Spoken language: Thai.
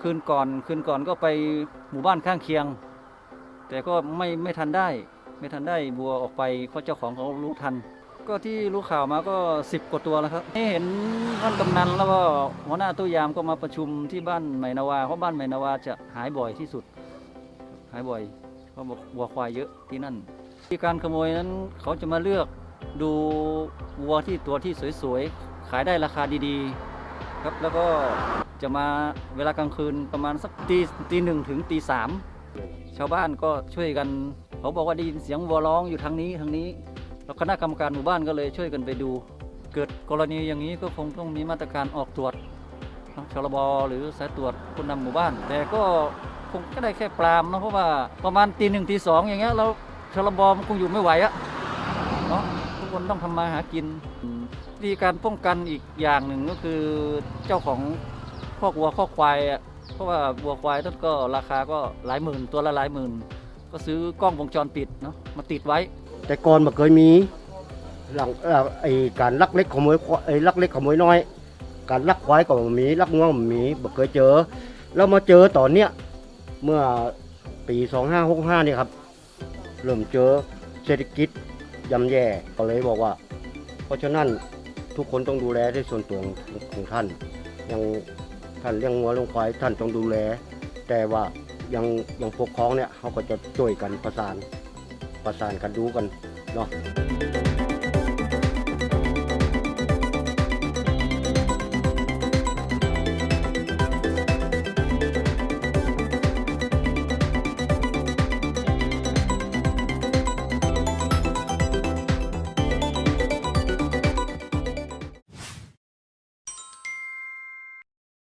คืนก่อน คืนก่อนก็ไปหมู่บ้านข้างเคียง แต่ก็ไม่ไม่ทันได้ ไม่ทันได้บัวออกไปเพราะเจ้าของเขารู้ทัน ก็ที่รู้ข่าวมาก็สิบกว่าตัวแล้วครับนี่เห็นท่านกำนันแล้วก็หัวหน้าตู้ยามก็มาประชุมที่บ้านใหม่นาวาเพราะบ้านใหม่นาวาจะหายบ่อยที่สุด หายบ่อยเพราะบอกวัวควายเยอะที่นั่น ที่การขโมยนั้นเขาจะมาเลือกดูวัวที่ตัวที่สวยๆขายได้ราคาดีๆ ครับแล้วก็จะมาเวลากลางคืนประมาณสักตีตีหนึ่งถึงตีสามชาวบ้านก็ช่วยกัน เขาบอกว่าได้ยินเสียงวัวร้องอยู่ทางนี้ทางนี้แล้วคณะกรรมการหมู่บ้านก็เลยช่วยกันไปดู เกิดกรณีอย่างนี้ก็คงต้องมีมาตรการออกตรวจชลบหรือสายตรวจผู้นำหมู่บ้าน แต่ก็คงก็ได้แค่ปรามนะเพราะว่าประมาณตีหนึ่งตีสองอย่างเงี้ยเราชลบมันคงอยู่ไม่ไหวอะเนาะ คนต้องทำมาหากินวิธีการป้องกันอีกอย่างหนึ่งก็คือเจ้าของคอกวัวคอกควายอะเพราะว่าวัวควายต้นก็ราคาก็หลายหมื่น ตัวละหลายหมื่น ก็ซื้อกล้องวงจรปิดเนาะมาติดไว้ แต่ก่อนมันเคยมีหลังเอ่อไอการลักเล็กขโมยไอลักเล็กขโมยน้อย การลักควายก็บ่มีลักงัวก็มีบ่เคยเจอ แล้วมาเจอตอนเนี้ยเมื่อปี 2565เนี่ยครับเริ่มเจอเศรษฐกิจ ย่ำแย่ก็เลยบอกว่า เพราะฉะนั้นทุกคนต้องดูแลในส่วนตัวของท่านยังท่านเลี้ยงงัวเลี้ยงควายท่านต้องดูแล แต่ว่ายังยังปกครองเนี่ยเขาก็จะช่วยกันประสานประสานกันดูกันเนาะ